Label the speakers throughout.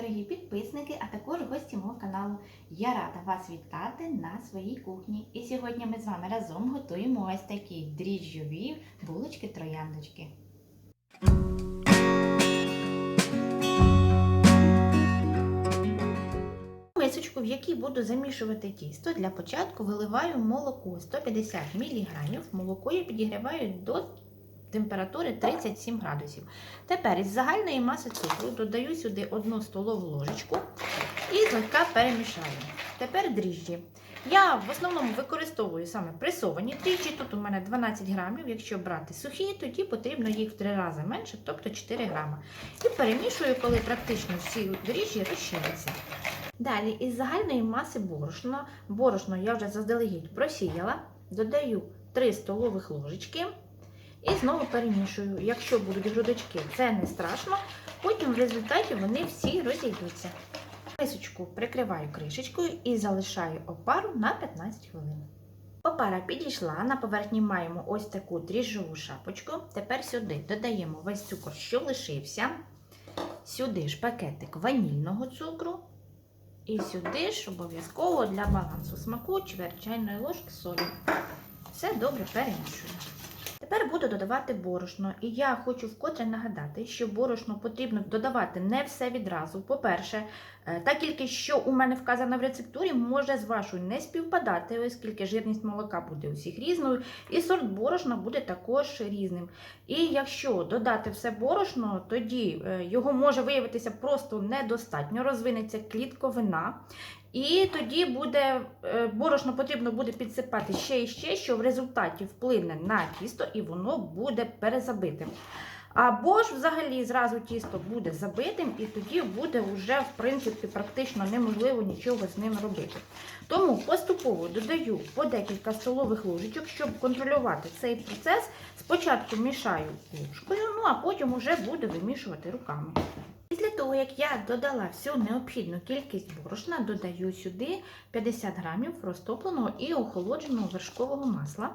Speaker 1: дорогі підписники, а також гості мого каналу. Я рада вас вітати на своїй кухні. І сьогодні ми з вами разом готуємо ось такі дріжджові булочки-трояндочки. Мисочку, в якій буду замішувати тісто, для початку виливаю молоко 150 мг. Молоко я підігріваю до температури 37 градусів. Тепер із загальної маси цукру додаю сюди 1 столову ложечку і злегка перемішаю. Тепер дріжджі. Я в основному використовую саме пресовані дріжджі. Тут у мене 12 грамів. Якщо брати сухі, тоді потрібно їх в 3 рази менше, тобто 4 грама. І перемішую, коли практично всі дріжджі розчиняться. Далі із загальної маси борошна, борошно я вже заздалегідь просіяла, додаю 3 столових ложечки і знову перемішую. Якщо будуть грудочки, це не страшно, потім в результаті вони всі розійдуться. Мисочку прикриваю кришечкою і залишаю опару на 15 хвилин. Опара підійшла, на поверхні маємо ось таку дріжджову шапочку. Тепер сюди додаємо весь цукор, що лишився. Сюди ж пакетик ванільного цукру. І сюди ж обов'язково для балансу смаку чверть чайної ложки солі. Все добре перемішую. Тепер буду додавати борошно. І я хочу вкотре нагадати, що борошно потрібно додавати не все відразу. По-перше, е, та кількість, що у мене вказана в рецептурі, може з вашою не співпадати, оскільки жирність молока буде у всіх різною, і сорт борошна буде також різним. І якщо додати все борошно, тоді е, його може виявитися просто недостатньо, розвинеться клітковина. І тоді буде е, борошно потрібно буде підсипати ще і ще, що в результаті вплине на тісто і воно буде перезабитим. Або ж взагалі зразу тісто буде забитим, і тоді буде вже, в принципі, практично неможливо нічого з ним робити. Тому поступово додаю по декілька столових ложечок, щоб контролювати цей процес. Спочатку мішаю ложкою, ну а потім вже буду вимішувати руками. Того, як я додала всю необхідну кількість борошна, додаю сюди 50 грамів розтопленого і охолодженого вершкового масла.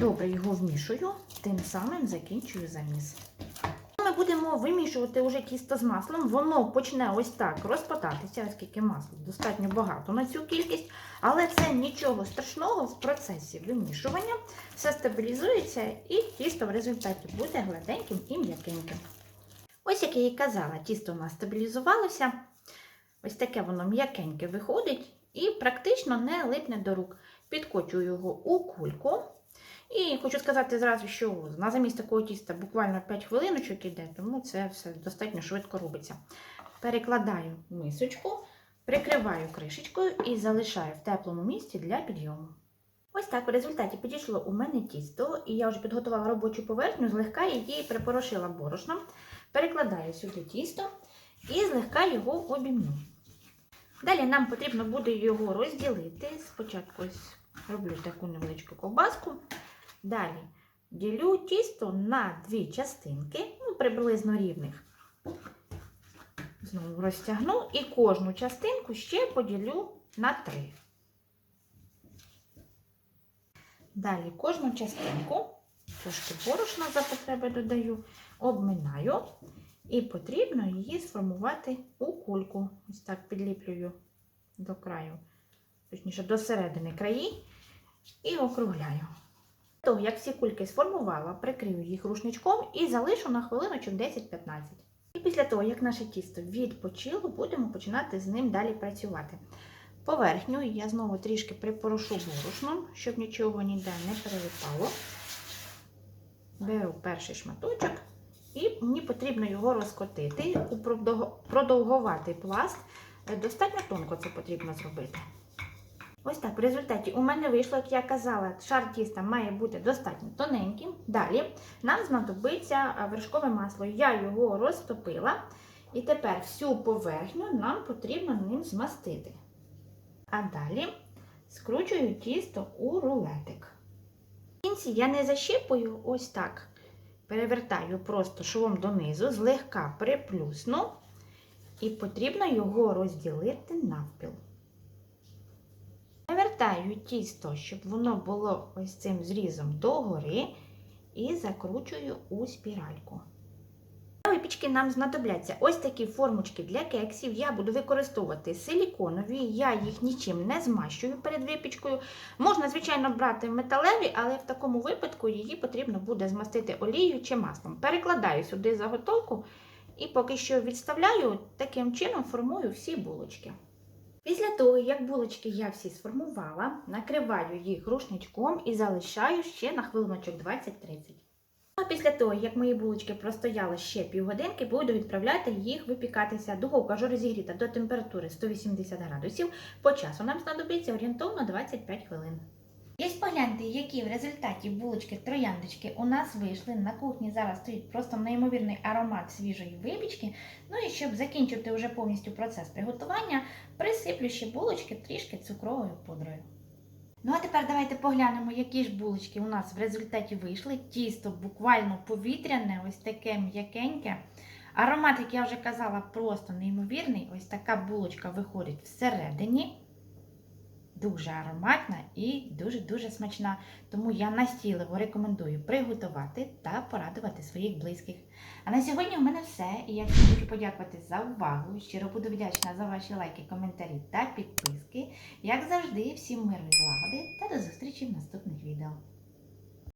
Speaker 1: Добре його вмішую, тим самим закінчую заміс. Ми будемо вимішувати уже тісто з маслом, воно почне ось так розпадатися, оскільки масла достатньо багато на цю кількість, але це нічого страшного в процесі вимішування. Все стабілізується і тісто в результаті буде гладеньким і м'якеньким. Ось, як я і казала, тісто у нас стабілізувалося. Ось таке воно м'якеньке виходить і практично не липне до рук. Підкочую його у кульку. І хочу сказати зразу, що на замість такого тіста буквально 5 хвилиночок іде, тому це все достатньо швидко робиться. Перекладаю мисочку, прикриваю кришечкою і залишаю в теплому місці для підйому. Ось так в результаті підійшло у мене тісто, і я вже підготувала робочу поверхню, злегка її припорошила борошном. Перекладаю сюди тісто і злегка його обімну. Далі нам потрібно буде його розділити. Спочатку роблю таку невеличку ковбаску. Далі ділю тісто на дві частинки, ну, приблизно рівних. Знову розтягну і кожну частинку ще поділю на три. Далі кожну частинку, трошки борошна за потреби додаю, обминаю. І потрібно її сформувати у кульку. Ось так підліплюю до краю, точніше, до середини краї і округляю. Того, як всі кульки сформувала, прикрию їх рушничком і залишу на хвилиночок 10-15. І після того, як наше тісто відпочило, будемо починати з ним далі працювати. Поверхню я знову трішки припорошу борошном, щоб нічого ніде не перелипало. Беру перший шматочок. І мені потрібно його розкотити у пласт. Достатньо тонко це потрібно зробити. Ось так, в результаті у мене вийшло, як я казала, шар тіста має бути достатньо тоненьким. Далі нам знадобиться вершкове масло. Я його розтопила. І тепер всю поверхню нам потрібно ним змастити. А далі скручую тісто у рулетик. В кінці я не защіпую ось так. Перевертаю просто швом донизу, злегка приплюсну, і потрібно його розділити навпіл. Перевертаю тісто, щоб воно було ось цим зрізом догори, і закручую у спіральку. Випічки нам знадобляться ось такі формочки для кексів. Я буду використовувати силіконові, я їх нічим не змащую перед випічкою. Можна, звичайно, брати металеві, але в такому випадку її потрібно буде змастити олією чи маслом. Перекладаю сюди заготовку і поки що відставляю, таким чином формую всі булочки. Після того, як булочки я всі сформувала, накриваю їх рушничком і залишаю ще на хвилиночок 20-30. Після того, як мої булочки простояли ще півгодинки, буду відправляти їх випікатися. Духовка вже розігріта до температури 180 градусів. По часу нам знадобиться орієнтовно 25 хвилин. Є погляньте, які в результаті булочки-трояндочки у нас вийшли. На кухні зараз стоїть просто неймовірний аромат свіжої випічки. Ну і щоб закінчити вже повністю процес приготування, присиплю ще булочки трішки цукровою пудрою. Ну а тепер давайте поглянемо, які ж булочки у нас в результаті вийшли. Тісто буквально повітряне, ось таке м'якеньке. Аромат, як я вже казала, просто неймовірний. Ось така булочка виходить всередині. Дуже ароматна і дуже-дуже смачна. Тому я настійливо рекомендую приготувати та порадувати своїх близьких. А на сьогодні в мене все. І я хочу подякувати за увагу. Щиро буду вдячна за ваші лайки, коментарі та підписки. Як завжди, всім миру і злагоди та до зустрічі в наступних відео.